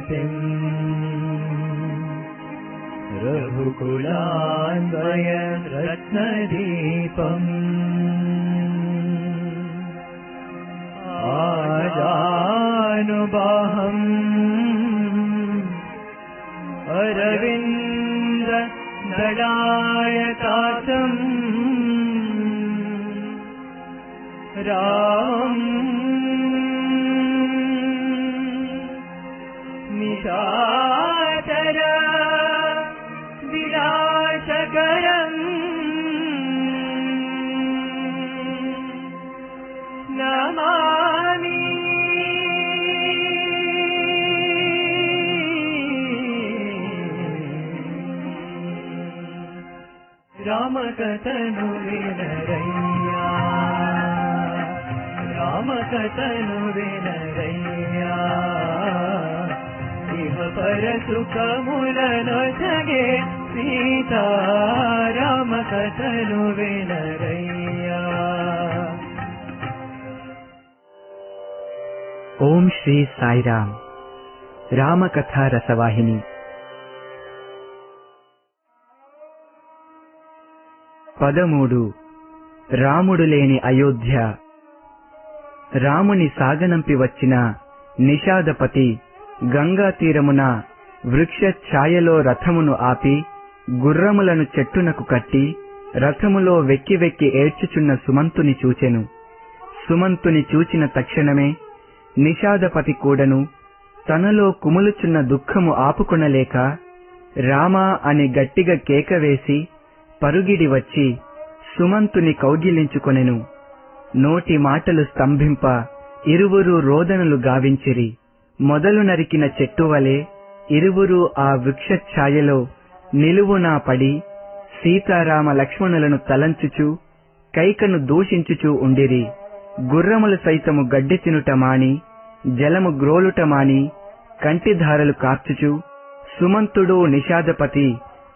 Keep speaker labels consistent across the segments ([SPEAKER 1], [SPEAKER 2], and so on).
[SPEAKER 1] पतिम् रघुकुलान्वय रत्नदीपम् आजानुबाहम्। अरविन्द तातम् रा रामकतनु विनरैया रामकतनु विनरैया इह र्या जगे सीता रामकतनु विनरैया
[SPEAKER 2] ॐ श्री साईराम। रामकथा रसवाहिनी। పదమూడు. రాముడు లేని అయోధ్య. రాముని సాగనంపి వచ్చిన నిషాదపతి గంగా తీరమున వృక్ష ఛాయలో రథమును ఆపి గుర్రములను చెట్టునకు కట్టి రథములో వెక్కి వెక్కి ఏడ్చుచున్న సుమంతుని చూచెను. సుమంతుని చూచిన తక్షణమే నిషాదపతి కూడను తనలో కుములుచున్న దుఃఖము ఆపుకొనలేక రామా అని గట్టిగా కేక వేసి పరుగిడి వచ్చి సుమంతుని కౌగిలించుకొనెను. నోటి మాటలు స్తంభింప ఇరువురు రోదనలు గావించిరి. మొదలు నరికిన చెట్టు వలె ఇరువురు ఆ వృక్ష ఛాయలో నిలువునా పడి సీతారామ లక్ష్మణులను తలంచుచు కైకను దూషించుచూ ఉండిరి. గుర్రములు సైతము గడ్డి తినుట మాని జలము గ్రోలుట మాని కంటిధారలు కార్చుచు సుమంతుడు నిషాదపతి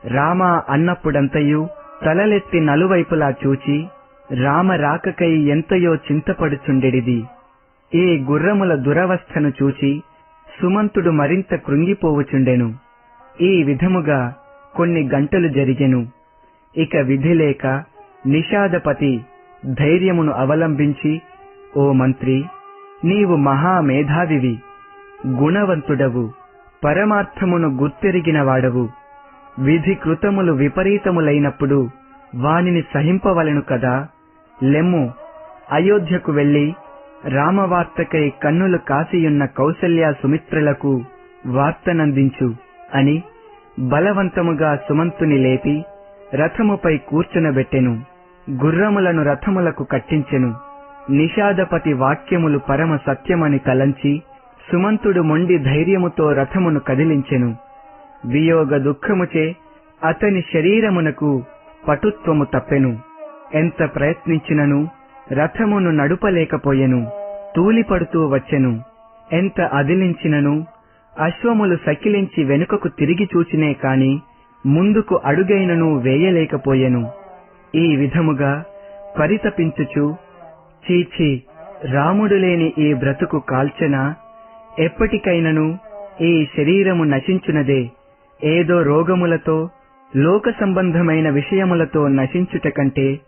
[SPEAKER 2] రామ అన్నప్పుడంతయు తలలెత్తి నలువైపులా చూచి రామ రాకకై ఎంతయో చింతపడుచుండెడిది. ఈ గుర్రముల దురవస్థను చూచి సుమంతుడు మరింత కృంగిపోవుచుండెను. ఈ విధముగా కొన్ని గంటలు జరిగెను. ఇక విధి లేక నిషాదపతి ధైర్యమును అవలంబించి ఓ మంత్రి నీవు మహామేధావివి గుణవంతుడవు పరమార్థమును గుర్తెరిగినవాడవు. విధి కృతములు విపరీతములైనప్పుడు వానిని సహింపవలెను కదా? లెమ్ము అయోధ్యకు వెళ్ళి రామవార్తకై కన్నులు కాసియున్న కౌసల్య సుమిత్రులకు వార్తనందించు అని బలవంతముగా సుమంతుని లేపి రథముపై కూర్చునబెట్టెను. గుర్రములను రథములకు కట్టించెను. నిషాదపతి వాక్యములు పరమ సత్యమని తలంచి సుమంతుడు మొండి ధైర్యముతో రథమును కదిలించెను. వియోగ దుఃఖముచే అతని శరీరమునకు పటుత్వము తప్పెను. ఎంత ప్రయత్నించినను రథమును నడుపలేకపోయెను తూలిపడుతూ వచ్చెను. ఎంత అదిలించినను అశ్వములు సకిలించి వెనుకకు తిరిగి చూచినే కాని ముందుకు అడుగైనను వేయలేకపోయెను. ఈ విధముగా పరితపించుచు చీచి రాముడు లేని ఈ బ్రతుకు కాల్చెనా ఎప్పటికైనను ఈ శరీరము నశించునదే. ఏదో రోగములతో లోక సంబంధమైన విషయములతో నశించుట కంటే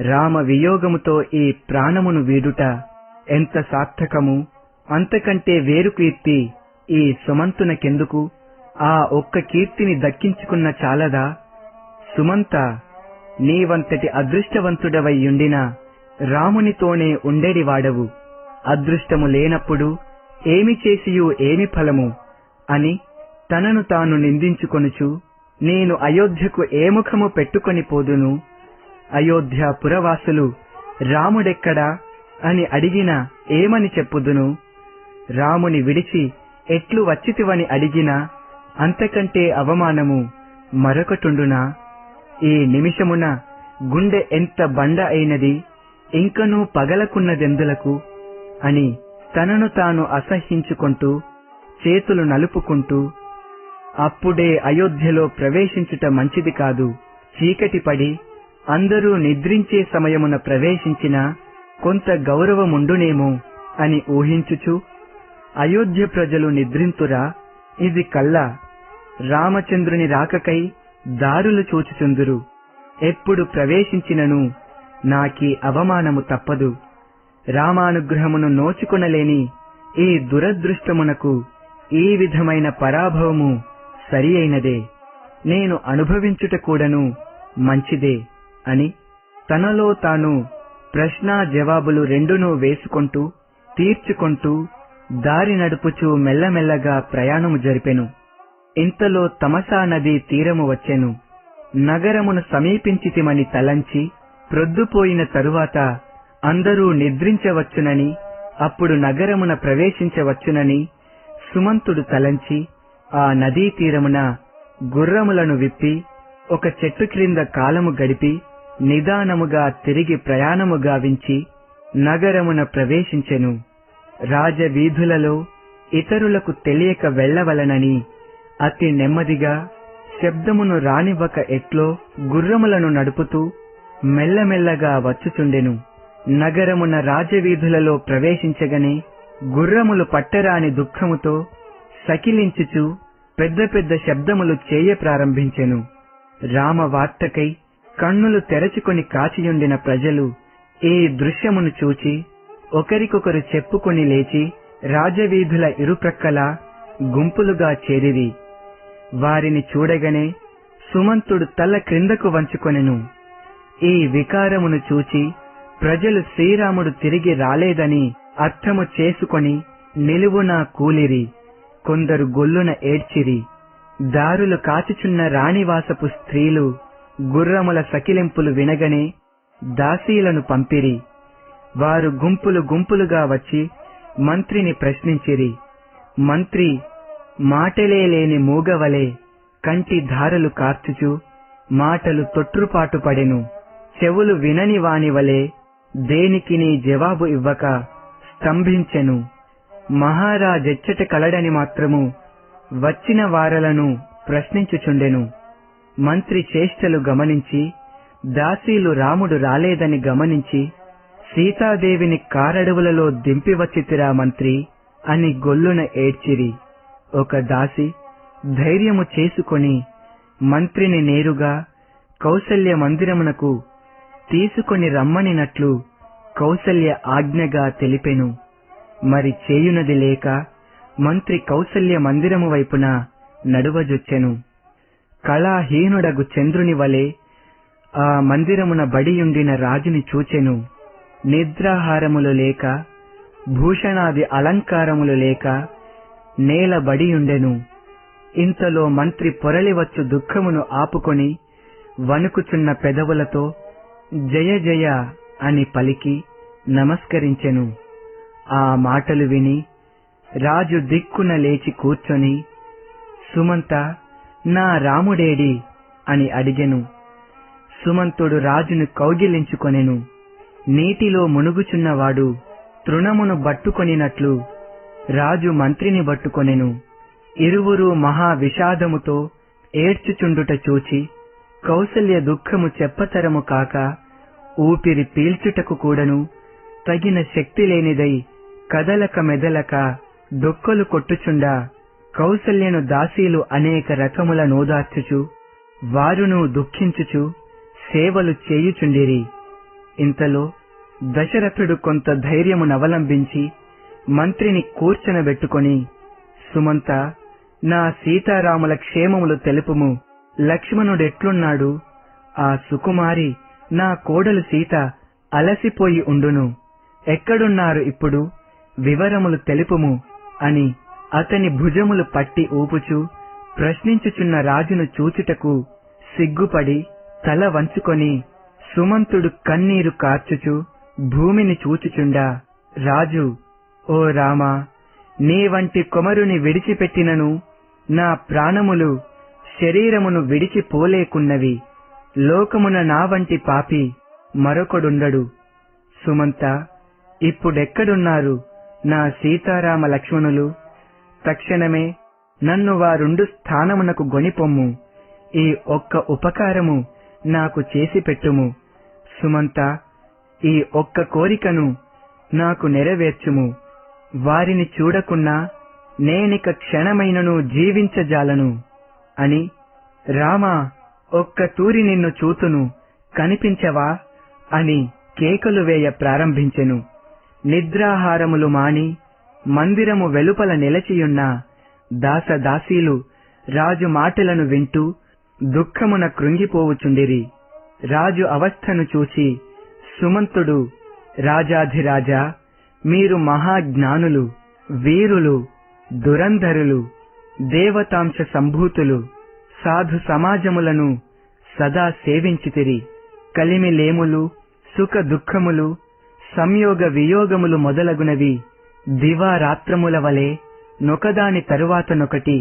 [SPEAKER 2] రామ వియోగముతో ఈ ప్రాణమును వీడుట ఎంత సార్థకము? అంతకంటే వేరు కీర్తి ఈ సుమంతునకెందుకు? ఆ ఒక్క కీర్తిని దక్కించుకున్న చాలదా? సుమంత నీవంతటి అదృష్టవంతుడవయ్యుండిన రామునితోనే ఉండేడివాడవు. అదృష్టము లేనప్పుడు ఏమి చేసియు ఏమి ఫలము? అని తనను తాను నిందించుకొనుచు నేను అయోధ్యకు ఏ ముఖము పెట్టుకొని పోదును? అయోధ్య పురవాసులు రాముడెక్కడా అని అడిగిన ఏమని చెప్పుదును? రాముని విడిచి ఎట్లు వచ్చితివని అడిగినా అంతకంటే అవమానము మరొకటుండునా? ఈ నిమిషమున గుండె ఎంత బండ అయినది ఇంకనూ పగలకున్నదెందులకు? అని తనను తాను అసహ్యించుకుంటూ చేతులు నలుపుకుంటూ అప్పుడే అయోధ్యలో ప్రవేశించుట మంచిది కాదు. చీకటి పడి అందరూ నిద్రించే సమయమున ప్రవేశించిన కొంత గౌరవముండునేమో అని ఊహించుచు అయోధ్య ప్రజలు నిద్రింతురా ఇది కల్లా. రామచంద్రుని రాకకై దారులు చూచుచుందురు. ఎప్పుడు ప్రవేశించినను నాకీ అవమానము తప్పదు. రామానుగ్రహమును నోచుకునలేని ఈ దురదృష్టమునకు ఈ విధమైన పరాభవము సరి అయినదే నేను అనుభవించుట కూడాను మంచిదే అని తనలో తాను ప్రశ్న జవాబులు రెండునూ వేసుకుంటూ తీర్చుకుంటూ దారి నడుపుచూ మెల్లమెల్లగా ప్రయాణము జరిపెను. ఇంతలో తమసా నది తీరము వచ్చెను. నగరమును సమీపించితిమని తలంచి ప్రొద్దుపోయిన తరువాత అందరూ నిద్రించవచ్చునని అప్పుడు నగరమున ప్రవేశించవచ్చునని సుమంతుడు తలంచి ఆ నదీ తీరమున గుర్రములను విప్పి ఒక చెట్టు క్రింద కాలము గడిపి నిదానముగా తిరిగి ప్రయాణము గావించి నగరమున ప్రవేశించెను. రాజవీధులలో ఇతరులకు తెలియక వెళ్ళవలనని అతి నెమ్మదిగా శబ్దమును రానివ్వక ఎట్లో గుర్రములను నడుపుతూ మెల్లమెల్లగా వచ్చుచుండెను. నగరమున రాజవీధులలో ప్రవేశించగనే గుర్రములు పట్టరాని దుఃఖముతో సకిలించుచు పెద్ద పెద్ద శబ్దములు చేయ ప్రారంభించెను. రామ వార్తకై కన్నులు తెరచుకొని కాచియుండిన ప్రజలు ఈ దృశ్యమును చూచి ఒకరికొకరు చెప్పుకొని లేచి రాజవీధుల ఇరుప్రక్కల గుంపులుగా చేరిరి. వారిని చూడగనే సుమంతుడు తల క్రిందకు వంచుకొనెను. ఈ వికారమును చూచి ప్రజలు శ్రీరాముడు తిరిగి రాలేదని అర్థము చేసుకొని నిలువునా కూలిరి. కొందరు గొల్లున ఏడ్చిరి. దారులు కాచుచున్న రాణివాసపు స్త్రీలు గుర్రముల సకిలింపులు వినగనే దాసీలను పంపిరి. వారు గుంపులు గుంపులుగా వచ్చి మంత్రిని ప్రశ్నించిరి. మంత్రి మాటలే లేని మూగవలే కంటి ధారలు కార్చుచు మాటలు తొట్రుపాటు పడెను. చెవులు వినని వానివలే దేనికిని జవాబు ఇవ్వక స్తంభించెను. మహారాజెచ్చట కలడని మాత్రము వచ్చిన వారలను ప్రశ్నించుచుండెను. మంత్రి చేష్టలు గమనించి దాసీలు రాముడు రాలేదని గమనించి సీతాదేవిని కారడవులలో దింపివచ్చితిరా మంత్రి అని గొల్లున ఏడ్చిరి. ఒక దాసి ధైర్యము చేసుకొని మంత్రిని నేరుగా కౌసల్య మందిరమునకు తీసుకొని రమ్మనినట్లు కౌసల్య ఆజ్ఞగా తెలిపెను. మరి చేయునది లేక మంత్రి కౌసల్య మందిరము వైపున నడువజొచ్చెను. కళాహీనుడగు చంద్రుని వలె ఆ మందిరమున బడియుండిన రాజుని చూచెను. నిద్రాహారములు లేక భూషణాది అలంకారములు లేక నేల బడియుండెను. ఇంతలో మంత్రి పొరలివచ్చు దుఃఖమును ఆపుకొని వణుకుచున్న పెదవులతో జయ జయ అని పలికి నమస్కరించెను. ఆ మాటలు విని రాజు దిక్కున లేచి కూర్చొని సుమంత నా రాముడేడి అని అడిగెను. సుమంతుడు రాజును కౌగిలించుకొనెను. నీటిలో మునుగుచున్నవాడు తృణమును బట్టుకొనినట్లు రాజు మంత్రిని బట్టుకొనెను. ఇరువురు మహా విషాదముతో ఏడ్చుచుండుట చూచి కౌసల్య దుఃఖము చెప్పతరము కాక ఊపిరి పీల్చుటకు కూడను తగిన శక్తి లేనిదై కదలక మెదలక డొక్కలు కొట్టుచుండా కౌసల్యను దాసీలు అనేక రకముల నోదార్చుచు వారును దుఃఖించుచు సేవలు చేయుచుండిరి. ఇంతలో దశరథుడు కొంత ధైర్యమునవలంబించి మంత్రిని కూర్చనబెట్టుకొని సుమంత నా సీతారాముల క్షేమములు తెలుపుము. లక్ష్మణుడెట్లున్నాడు? ఆ సుకుమారి నా కోడలు సీత అలసిపోయి ఉండును. ఎక్కడున్నారు ఇప్పుడు? వివరములు తెలుపుము అని అతని భుజములు పట్టి ఊపుచు ప్రశ్నించుచున్న రాజును చూచుటకు సిగ్గుపడి తల వంచుకొని సుమంతుడు కన్నీరు కార్చుచు భూమిని చూచుచుండా రాజు ఓ రామా నీ వంటి కొమరుని విడిచిపెట్టినను నా ప్రాణములు శరీరమును విడిచిపోలేకున్నవి. లోకమున నా వంటి పాపి మరొకడుండడు. సుమంత ఇప్పుడెక్కడున్నారు? నా సీతారామ లక్ష్మణులు తక్షణమే నన్ను వారుండు స్థానమునకు గొనిపొమ్ము ఈ ఒక్క ఉపకారము నాకు చేసి పెట్టుము. సుమంత ఈ ఒక్క కోరికను నాకు నెరవేర్చుము. వారిని చూడకున్నా నేనిక క్షణమైనను జీవించజాలను అని రామా ఒక్క తూరి నిన్ను చూతును కనిపించవా అని కేకలు వేయ ప్రారంభించెను. నిద్రాహారములు మాని మందిరము వెలుపల నిలచియున్న దాసదాసీలు రాజు మాటలను వింటూ దుఃఖమున కృంగిపోవుచుండిరి. రాజు అవస్థను చూచి సుమంతుడు రాజాధిరాజా మీరు మహాజ్ఞానులు వీరులు దురంధరులు దేవతాంశ సంభూతులు సాధు సమాజములను సదా సేవించితిరి. కలిమిలేములు సుఖ దుఃఖములు సంయోగ వియోగములు మొదలగునవి. దివారాత్రముల వలె నొకదాని తరువాతనొకటి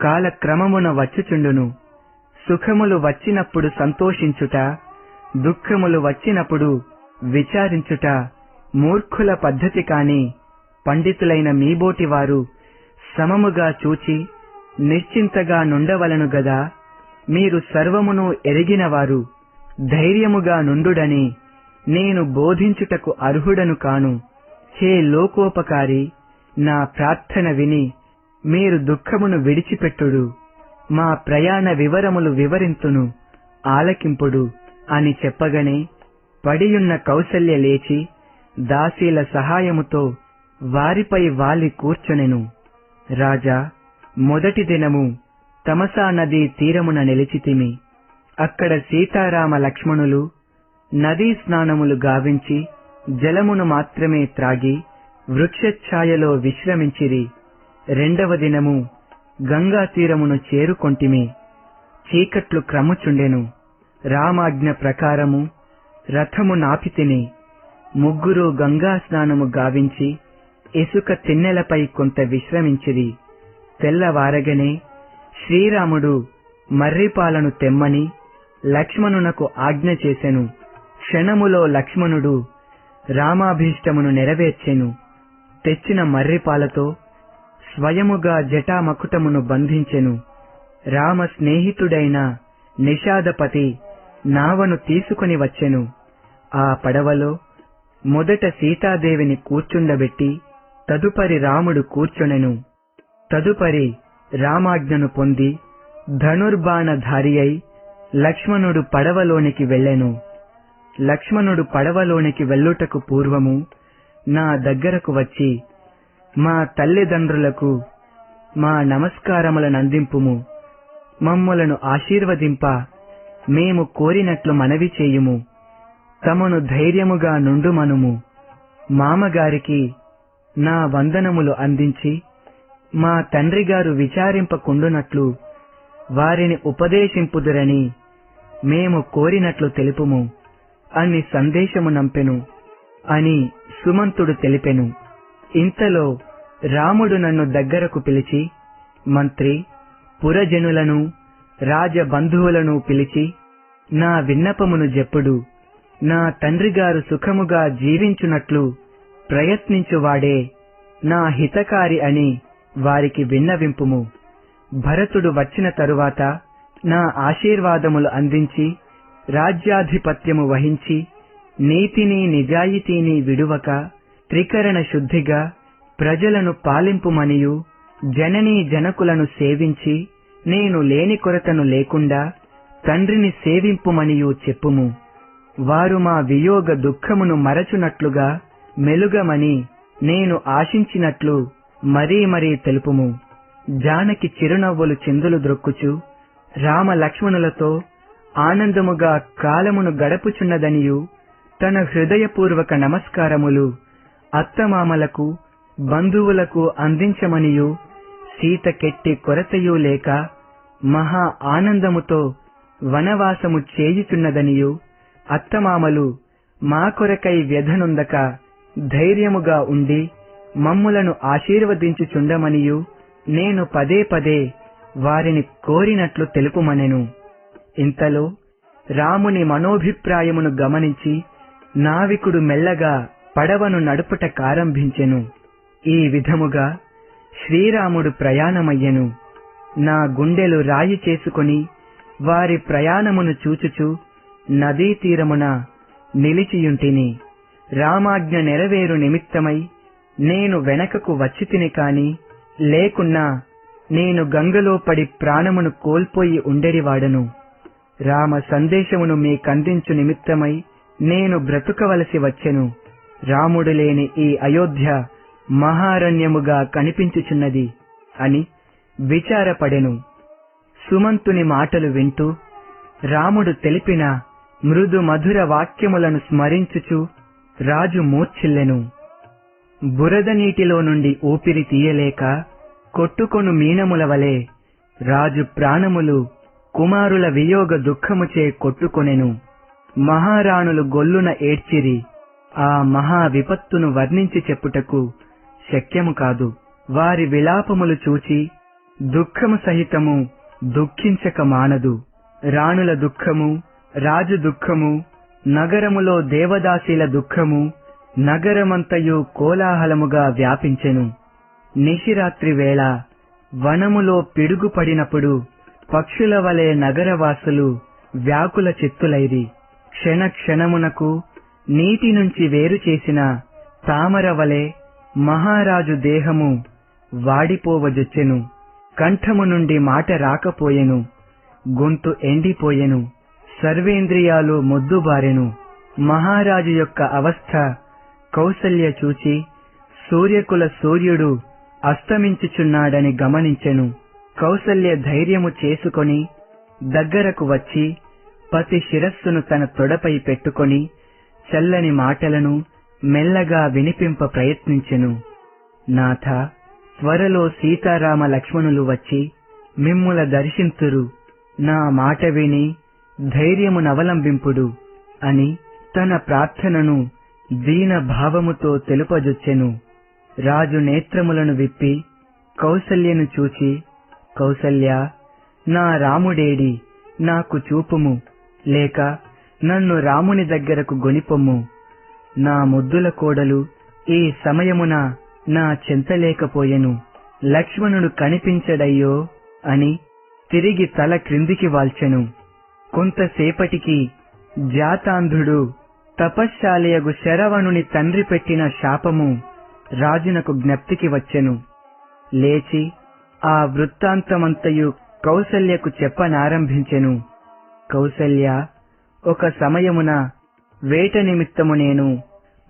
[SPEAKER 2] కాలక్రమమున వచ్చుచుండును. సుఖములు వచ్చినప్పుడు సంతోషించుట దుఃఖములు వచ్చినప్పుడు విచారించుట మూర్ఖుల పద్ధతి కాని పండితులైన మీబోటి వారు సమముగా చూచి నిశ్చింతగా నుండవలను గదా మీరు సర్వమును ఎరిగినవారు ధైర్యముగా నుండుడని నేను బోధించుటకు అర్హుడను కాను. హే లోకోపకారి నా ప్రార్థన విని మీరు దుఃఖమును విడిచిపెట్టుడు. మా ప్రయాణ వివరములు వివరింతును. ఆలకింపుడు అని చెప్పగనే పడియున్న కౌసల్య లేచి దాసీల సహాయముతో వారిపై వాలి కూర్చొనెను. రాజా మొదటి దినము తమసా నదీ తీరమున నిలిచితిమి. అక్కడ సీతారామ లక్ష్మణులు నదీ స్నానములు గావించి జలమును మాత్రమే త్రాగి వృక్షఛాయలో విశ్రమించిరి. రెండవ దినము గంగా తీరమును చేరుకొంటిమి. చీకట్లు క్రముచుండెను. రామాజ్ఞ ప్రకారము రథము నాపితిని. ముగ్గురు గంగా స్నానము గావించి ఇసుక తిన్నెలపై కొంత విశ్రమించిరి. తెల్లవారగనే శ్రీరాముడు మర్రిపాలను తెమ్మని లక్ష్మణునకు ఆజ్ఞ చేసెను. క్షణములో లక్ష్మణుడు రామాభీష్టమును నెరవేర్చెను. తెచ్చిన మర్రిపాలతో స్వయముగా జటామకుటమును బంధించెను. రామ స్నేహితుడైన నిషాదపతి నావను తీసుకుని వచ్చెను. ఆ పడవలో మొదట సీతాదేవిని కూర్చుండబెట్టి తదుపరి రాముడు కూర్చొనెను. తదుపరి రామాజ్ఞను పొంది ధనుర్బాణధారి అయి లక్ష్మణుడు పడవలోనికి వెళ్ళెను. లక్ష్మణుడు పడవలోనికి వెళ్ళుటకు పూర్వము నా దగ్గరకు వచ్చి మా తల్లిదండ్రులకు మా నమస్కారములనందింపుము మమ్ములను ఆశీర్వదింప మేము కోరినట్లు మనవి చేయుము. తమను ధైర్యముగా నుండుమనుము. మామగారికి నా వందనములు అందించి మా తండ్రిగారు విచారింపకుండునట్లు వారిని ఉపదేశింపుదురని మేము కోరినట్లు తెలుపుము. అని సందేశము నంపెను అని సుమంతుడు తెలిపెను. ఇంతలో రాముడు నన్ను దగ్గరకు పిలిచి మంత్రి పురజనులను రాజబంధువులను పిలిచి నా విన్నపమును జెప్పుడు నా తండ్రిగారు సుఖముగా జీవించునట్లు ప్రయత్నించువాడే నా హితకారి అని వారికి విన్నవింపుము. భరతుడు వచ్చిన తరువాత నా ఆశీర్వాదములు అందించి రాజ్యాధిపత్యము వహించి నీతిని నిజాయితీని విడువక త్రికరణ శుద్ధిగా ప్రజలను పాలింపుమనియు జననీ జనకులను సేవించి నేను లేని కొరతను లేకుండా తండ్రిని సేవింపుమనియు చెప్పుము. వారు మా వియోగ దుఃఖమును మరచునట్లుగా మెలుగమని నేను ఆశించినట్లు మరీ మరీ తెలుపుము. జానకి చిరునవ్వులు చిందులు ద్రొక్కుచు రామ లక్ష్మణులతో ఆనందముగా కాలమును గడపుచున్నదనియు తన హృదయపూర్వక నమస్కారములు అత్తమామలకు బంధువులకు అందించమనియు సీత కెట్టి కొరతయు లేక మహా ఆనందముతో వనవాసము చేయుచున్నదనియు అత్తమామలు మా కొరకై వ్యధనుందక ధైర్యముగా ఉండి మమ్ములను ఆశీర్వదించుచుండమనియు నేను పదే పదే వారిని కోరినట్లు తెలుపుమనెను. ఇంతలో రాముని మనోభిప్రాయమును గమనించి నావికుడు మెల్లగా పడవను నడుపుట కారంభించెను. ఈ విధముగా శ్రీరాముడు ప్రయాణమయ్యెను. నా గుండెలు రాయి చేసుకొని వారి ప్రయాణమును చూచుచు నదీ తీరమున నిలిచియుంటిని. రామాజ్ఞ నెరవేరు నిమిత్తమై నేను వెనకకు వచ్చితిని కాని లేకున్నా నేను గంగలో పడి ప్రాణమును కోల్పోయి ఉండెడివాడను. రామ సందేశమును మీకందించు నిమిత్తమై నేను బ్రతుకవలసి వచ్చెను. రాముడు లేని ఈ అయోధ్య మహారణ్యముగా కనిపించుచున్నది అని విచారపడెను. సుమంతుని మాటలు వింటూ రాముడు తెలిపిన మృదు మధుర వాక్యములను స్మరించుచు రాజు మూర్ఛిల్లెను. బురద నీటిలో నుండి ఊపిరి తీయలేక కొట్టుకొను మీనముల వలె రాజు ప్రాణములు కుమారుల వియోగ దుఃఖముచే కొట్టుకొనెను. మహారాణులు గొల్లున ఏడ్చిరి. ఆ మహా విపత్తును వర్ణించి చెప్పుటకు శక్యము కాదు. వారి విలాపములు చూచి దుఃఖము సహితము దుఃఖించక మానదు. రాణుల దుఃఖము రాజు దుఃఖము నగరములో దేవదాసీల దుఃఖము నగరమంతయు కోలాహలముగా వ్యాపించెను. నిశిరాత్రి వేళ వనములో పిడుగుపడినప్పుడు పక్షుల వలె నగరవాసులు వ్యాకుల చిత్తులైరి. క్షణ క్షణమునకు నీటి నుంచి వేరు చేసిన తామర వలె మహారాజు దేహము వాడిపోవజొచ్చెను. కంఠము నుండి మాట రాకపోయెను. గొంతు ఎండిపోయెను. సర్వేంద్రియాలు మొద్దుబారెను. మహారాజు యొక్క అవస్థ కౌసల్య చూచి సూర్యకుల సూర్యుడు అస్తమించుచున్నాడని గమనించెను. కౌసల్య ధైర్యము చేసుకొని దగ్గరకు వచ్చి పతి శిరస్సును తన తొడపై పెట్టుకొని చల్లని మాటలను మెల్లగా వినిపింప ప్రయత్నించెను. నాథ త్వరలో సీతారామ లక్ష్మణులు వచ్చి మిమ్ముల దర్శింతురు. నా మాట విని ధైర్యమునవలంబింపుడు అని తన ప్రార్థనను దీన భావముతో తెలుపజొచ్చెను. రాజు నేత్రములను విప్పి కౌసల్యను చూచి కౌసల్య నా రాముడేడి నాకు చూపుము లేక నన్ను రాముని దగ్గరకు గొనిపొమ్ము. నా ముద్దుల కోడలు ఈ సమయమున నా చెంతలేకపోయెను. లక్ష్మణుడు కనిపించడయ్యో అని తిరిగి తల క్రిందికి వాల్చెను. కొంతసేపటికి జాతాంధుడు తపశ్శాలయగు శరవణుని తండ్రి పెట్టిన శాపము రాజునకు జ్ఞప్తికి వచ్చెను. లేచి ఆ వృత్తాంతమంతయు కౌసల్యకు చెప్పనారంభించెను. కౌసల్య ఒక సమయమున వేట నిమిత్తము నేను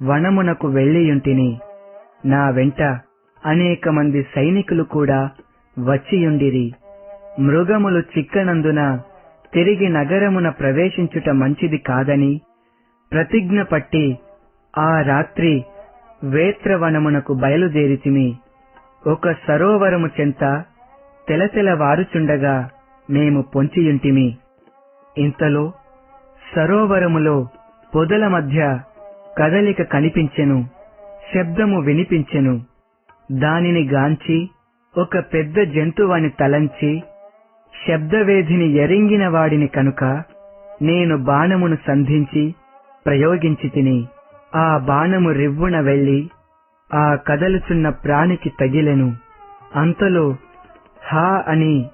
[SPEAKER 2] వనమునకు వెళ్ళియుంటిని. నా వెంట అనేక మంది సైనికులు కూడా వచ్చియుండిరి. మృగములు చిక్కనందున తిరిగి నగరమున ప్రవేశించుట మంచిది కాదని ప్రతిజ్ఞ పట్టి ఆ రాత్రి వేత్రవనమునకు బయలుదేరితిమి. ఒక సరోవరము చెంత తెలతెల వారుచుండగా మేము పొంచియుంటిమి. ఇంతలో సరోవరములో పొదల మధ్య కదలిక కనిపించెను శబ్దము వినిపించెను. దానిని గాంచి ఒక పెద్ద జంతువాని తలంచి శబ్దవేధిని ఎరింగిన వాడిని కనుక నేను బాణమును సంధించి ప్రయోగించి తిని ఆ బాణము రివ్వున వెళ్ళి ఆ కదలుచున్న ప్రాణికి తగిలెను. అంతలో హా అని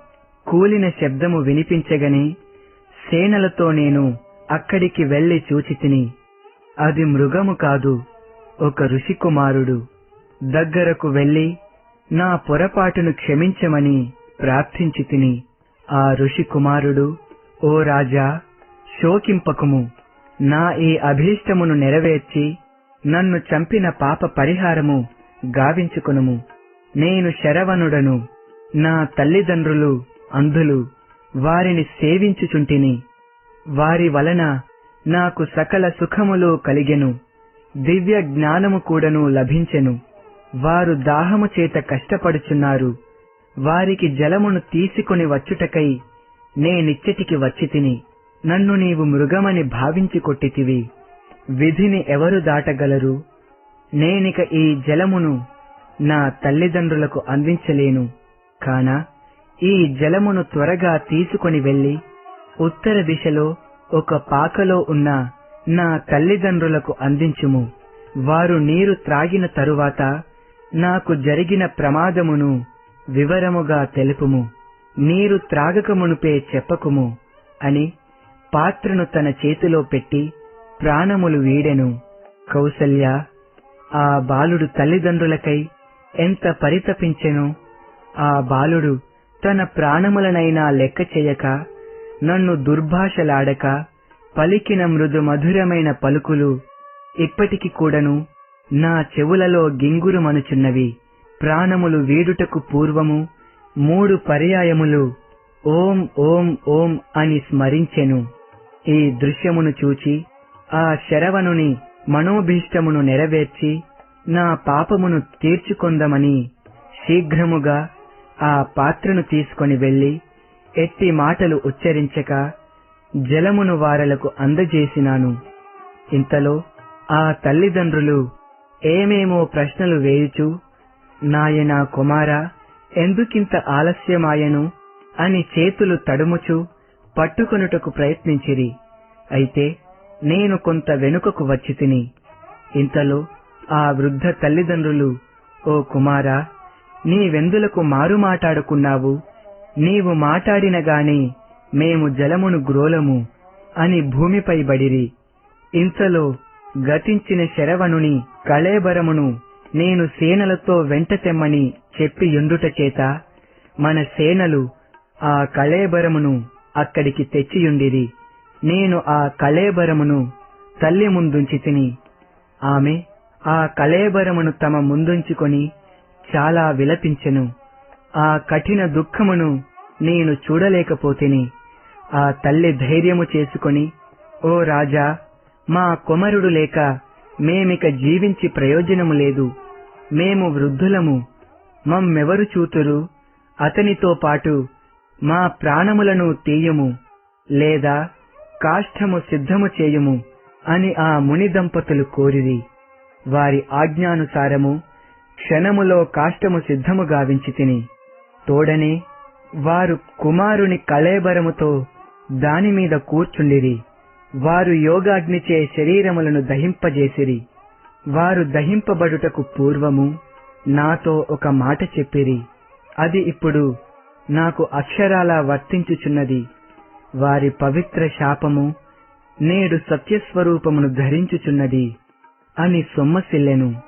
[SPEAKER 2] కూలిన శబ్దము వినిపించగనే సేనలతో నేను అక్కడికి వెళ్ళి చూచితిని. అది మృగము కాదు ఒక ఋషికుమారుడు. దగ్గరకు వెళ్ళి నా పొరపాటును క్షమించమని ప్రార్థించి తిని ఆ ఋషి కుమారుడు ఓ రాజా శోకింపకము. నా ఈ అభీష్టమును నెరవేర్చి నన్ను చంపిన పాప పరిహారము గావించుకొనుము. నేను శరవణుడను నా తల్లిదండ్రులు అంధులు వారిని సేవించుచుంటిని. వారి వలన నాకు సకల సుఖములు కలిగెను దివ్య జ్ఞానము కూడాను లభించెను. వారు దాహము చేత కష్టపడుచున్నారు వారికి జలమును తీసుకొని వచ్చుటకై నేనిచ్చటికి వచ్చి తిని నన్ను నీవు మృగమని భావించి కొట్టితివి. విధిని ఎవరు దాటగలరు? నేనిక ఈ జలమును నా తల్లిదండ్రులకు అందించలేను. కాన ఈ జలమును త్వరగా తీసుకొని వెళ్ళి ఉత్తర దిశలో ఒక పాకలో ఉన్న నా తల్లిదండ్రులకు అందించుము. వారు నీరు త్రాగిన తరువాత నాకు జరిగిన ప్రమాదమును వివరముగా తెలుపుము. నీరు త్రాగకమునుపే చెప్పకుము అని పాత్రను తన చేతిలో పెట్టి ప్రాణములు వీడెను. కౌసల్య ఆ బాలుడు తల్లిదండ్రులకై ఎంత పరితపించెను? ఆ బాలుడు తన ప్రాణములనైనా లెక్క చేయక నన్ను దుర్భాషలాడక పలికిన మృదు మధురమైన పలుకులు ఇప్పటికి కూడను నా చెవులలో గింగురుమనుచున్నవి ప్రాణములు వీడుటకు పూర్వము మూడు పర్యాయములు ఓం ఓం ఓం అని స్మరించెను. ఈ దృశ్యమును చూచి ఆ శరవణుని మనోభీష్టమును నెరవేర్చి నా పాపమును తీర్చుకొందమని శీఘ్రముగా ఆ పాత్రను తీసుకొని వెళ్ళి ఎట్టి మాటలు ఉచ్చరించక జలమును వారలకు అందజేసినాను. ఇంతలో ఆ తల్లిదండ్రులు ఏమేమో ప్రశ్నలు వేయుచు నాయనా కుమారా ఎందుకింత ఆలస్యమాయను అని చేతులు తడుముచు పట్టుకొనుటకు ప్రయత్నించిరి. అయితే నేను కొంత వెనుకకు వచ్చి తిని ఇంతలో ఆ వృద్ధ తల్లిదండ్రులు ఓ కుమారా నీవెందులకు మారు మాటాడుకున్నావు? నీవు మాటాడిన గాని మేము జలమును గ్రోలము అని భూమిపై బడిరి. ఇంతలో గతించిన శరవణుని కళేబరమును నేను సేనలతో వెంట తెమ్మని చెప్పి చేత మన సేనలు ఆ కళేబరమును అక్కడికి తెచ్చియుండిరి. నేను ఆ కళేబరమును తల్లి ముందుంచి తిని ఆమె ఆ కళేబరమును తమ ముందుంచుకొని చాలా విలపించెను. ఆ కఠిన దుఃఖమును నేను చూడలేకపోతిని. ఆ తల్లి ధైర్యము చేసుకొని ఓ రాజా మా కుమరుడు లేక మేమిక జీవించి ప్రయోజనము లేదు. మేము వృద్ధులము మమ్మెవరు చూతురు? అతనితో పాటు మా ప్రాణములను తీయము లేదా కాష్టము సిద్ధము చేయుము అని ఆ ముని దంపతులు కోరిరి. వారి ఆజ్ఞానుసారము క్షణములో కాష్టము సిద్ధము గావించి తిని తోడనే వారు కుమారుని కళేబరముతో దానిమీద కూర్చుండిరి. వారు యోగాగ్నిచే శరీరములను దహింపజేసిరి. వారు దహింపబడుటకు పూర్వము నాతో ఒక మాట చెప్పిరి. అది ఇప్పుడు నాకు అక్షరాలా వర్తించుచున్నది. వారి పవిత్ర శాపము నేడు సత్యస్వరూపమును ధరించుచున్నది అని సొమ్మసిల్లెను.